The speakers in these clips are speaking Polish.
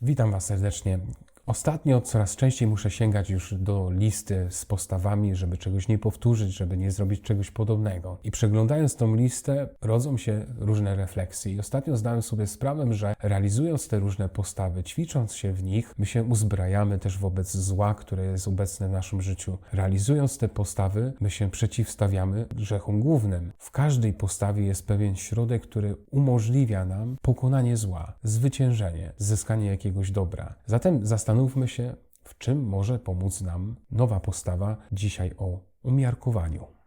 Witam Was serdecznie. Ostatnio coraz częściej muszę sięgać już do listy z postawami, żeby czegoś nie powtórzyć, żeby nie zrobić czegoś podobnego. I przeglądając tą listę, rodzą się różne refleksje. I ostatnio zdałem sobie sprawę, że realizując te różne postawy, ćwicząc się w nich, my się uzbrajamy też wobec zła, które jest obecne w naszym życiu. Realizując te postawy, my się przeciwstawiamy grzechom głównym. W każdej postawie jest pewien środek, który umożliwia nam pokonanie zła, zwyciężenie, zyskanie jakiegoś dobra. Zatem zastanówmy się, w czym może pomóc nam nowa postawa dzisiaj o umiarkowaniu.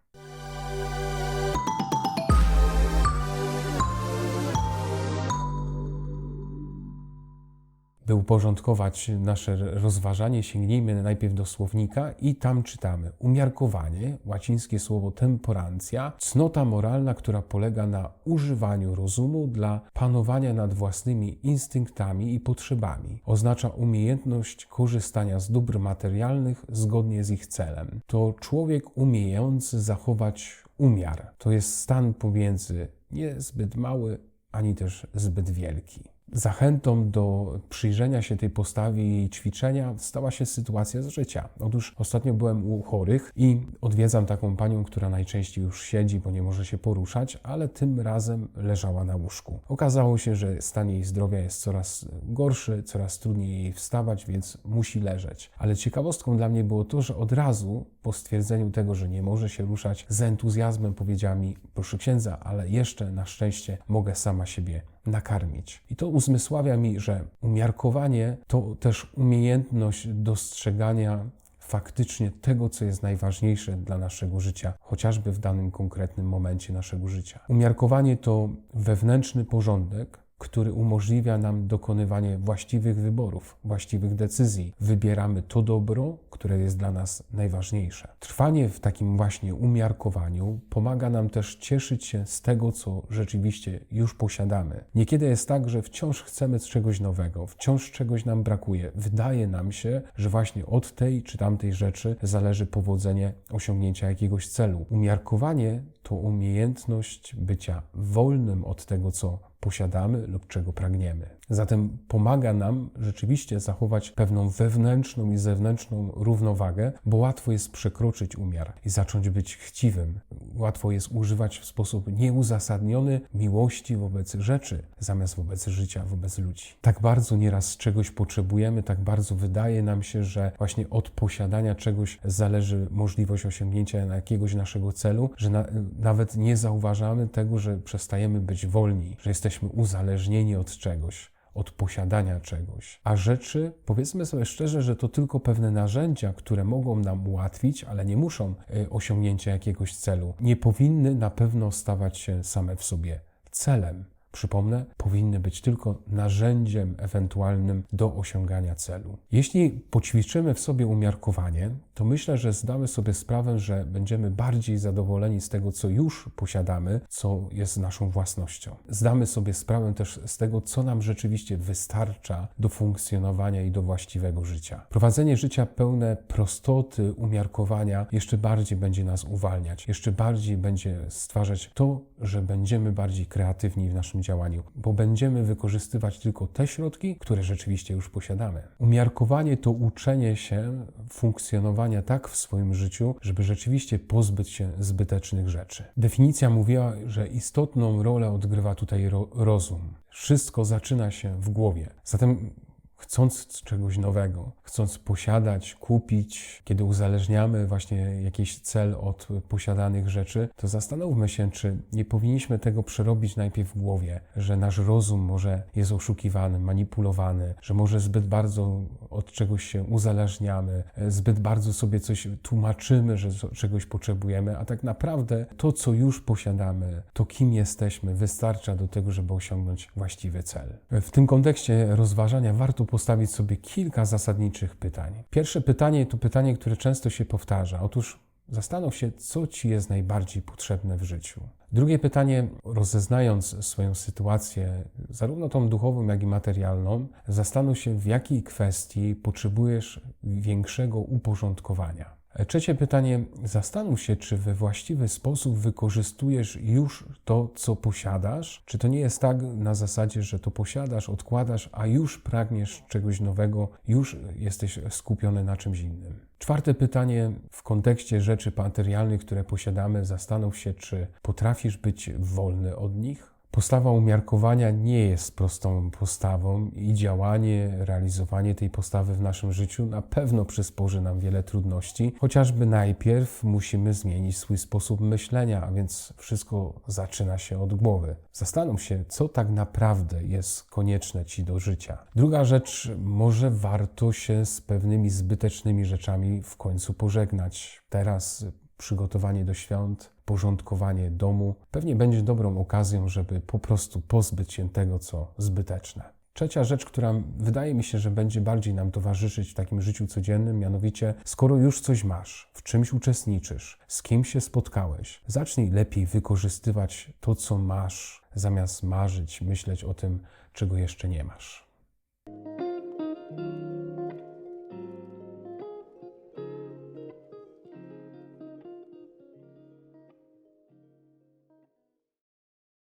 By uporządkować nasze rozważanie, sięgnijmy najpierw do słownika i tam czytamy umiarkowanie, łacińskie słowo temporancja, cnota moralna, która polega na używaniu rozumu dla panowania nad własnymi instynktami i potrzebami. Oznacza umiejętność korzystania z dóbr materialnych zgodnie z ich celem. To człowiek umiejący zachować umiar. To jest stan pomiędzy niezbyt mały, ani też zbyt wielki. Zachętą do przyjrzenia się tej postawie i ćwiczenia stała się sytuacja z życia. Otóż ostatnio byłem u chorych i odwiedzam taką panią, która najczęściej już siedzi, bo nie może się poruszać, ale tym razem leżała na łóżku. Okazało się, że stan jej zdrowia jest coraz gorszy, coraz trudniej jej wstawać, więc musi leżeć. Ale ciekawostką dla mnie było to, że od razu po stwierdzeniu tego, że nie może się ruszać, z entuzjazmem powiedziała mi: Proszę księdza, ale jeszcze na szczęście mogę sama siebie nakarmić. I to uzmysławia mi, że umiarkowanie to też umiejętność dostrzegania faktycznie tego, co jest najważniejsze dla naszego życia, chociażby w danym konkretnym momencie naszego życia. Umiarkowanie to wewnętrzny porządek, który umożliwia nam dokonywanie właściwych wyborów, właściwych decyzji. Wybieramy to dobro, które jest dla nas najważniejsze. Trwanie w takim właśnie umiarkowaniu pomaga nam też cieszyć się z tego, co rzeczywiście już posiadamy. Niekiedy jest tak, że wciąż chcemy czegoś nowego, wciąż czegoś nam brakuje. Wydaje nam się, że właśnie od tej czy tamtej rzeczy zależy powodzenie osiągnięcia jakiegoś celu. Umiarkowanie to umiejętność bycia wolnym od tego, co posiadamy lub czego pragniemy. Zatem pomaga nam rzeczywiście zachować pewną wewnętrzną i zewnętrzną równowagę, bo łatwo jest przekroczyć umiar i zacząć być chciwym. Łatwo jest używać w sposób nieuzasadniony miłości wobec rzeczy, zamiast wobec życia, wobec ludzi. Tak bardzo nieraz czegoś potrzebujemy, tak bardzo wydaje nam się, że właśnie od posiadania czegoś zależy możliwość osiągnięcia jakiegoś naszego celu, że na, nawet nie zauważamy tego, że przestajemy być wolni, że jesteśmy uzależnieni od czegoś od posiadania czegoś. A rzeczy, powiedzmy sobie szczerze, że to tylko pewne narzędzia, które mogą nam ułatwić, ale nie muszą y, osiągnięcia jakiegoś celu. Nie powinny na pewno stawać się same w sobie celem przypomnę, powinny być tylko narzędziem ewentualnym do osiągania celu. Jeśli poćwiczymy w sobie umiarkowanie, to myślę, że zdamy sobie sprawę, że będziemy bardziej zadowoleni z tego, co już posiadamy, co jest naszą własnością. Zdamy sobie sprawę też z tego, co nam rzeczywiście wystarcza do funkcjonowania i do właściwego życia. Prowadzenie życia pełne prostoty, umiarkowania jeszcze bardziej będzie nas uwalniać, jeszcze bardziej będzie stwarzać to, że będziemy bardziej kreatywni w naszym działaniu, bo będziemy wykorzystywać tylko te środki, które rzeczywiście już posiadamy. Umiarkowanie to uczenie się funkcjonowania tak w swoim życiu, żeby rzeczywiście pozbyć się zbytecznych rzeczy. Definicja mówiła, że istotną rolę odgrywa tutaj ro rozum. Wszystko zaczyna się w głowie. Zatem chcąc czegoś nowego, chcąc posiadać, kupić, kiedy uzależniamy właśnie jakiś cel od posiadanych rzeczy, to zastanówmy się, czy nie powinniśmy tego przerobić najpierw w głowie, że nasz rozum może jest oszukiwany, manipulowany, że może zbyt bardzo od czegoś się uzależniamy, zbyt bardzo sobie coś tłumaczymy, że czegoś potrzebujemy, a tak naprawdę to, co już posiadamy, to kim jesteśmy, wystarcza do tego, żeby osiągnąć właściwy cel. W tym kontekście rozważania warto postawić sobie kilka zasadniczych pytań. Pierwsze pytanie to pytanie, które często się powtarza. Otóż zastanów się, co ci jest najbardziej potrzebne w życiu. Drugie pytanie, rozeznając swoją sytuację, zarówno tą duchową, jak i materialną, zastanów się, w jakiej kwestii potrzebujesz większego uporządkowania. Trzecie pytanie. Zastanów się, czy we właściwy sposób wykorzystujesz już to, co posiadasz. Czy to nie jest tak na zasadzie, że to posiadasz, odkładasz, a już pragniesz czegoś nowego, już jesteś skupiony na czymś innym. Czwarte pytanie w kontekście rzeczy materialnych, które posiadamy, zastanów się, czy potrafisz być wolny od nich. Postawa umiarkowania nie jest prostą postawą i działanie, realizowanie tej postawy w naszym życiu na pewno przysporzy nam wiele trudności, chociażby najpierw musimy zmienić swój sposób myślenia, a więc wszystko zaczyna się od głowy. Zastanów się, co tak naprawdę jest konieczne ci do życia. Druga rzecz, może warto się z pewnymi zbytecznymi rzeczami w końcu pożegnać. Teraz przygotowanie do świąt, porządkowanie domu pewnie będzie dobrą okazją, żeby po prostu pozbyć się tego, co zbyteczne. Trzecia rzecz, która wydaje mi się, że będzie bardziej nam towarzyszyć w takim życiu codziennym, mianowicie, skoro już coś masz, w czymś uczestniczysz, z kim się spotkałeś, zacznij lepiej wykorzystywać to, co masz, zamiast marzyć, myśleć o tym, czego jeszcze nie masz.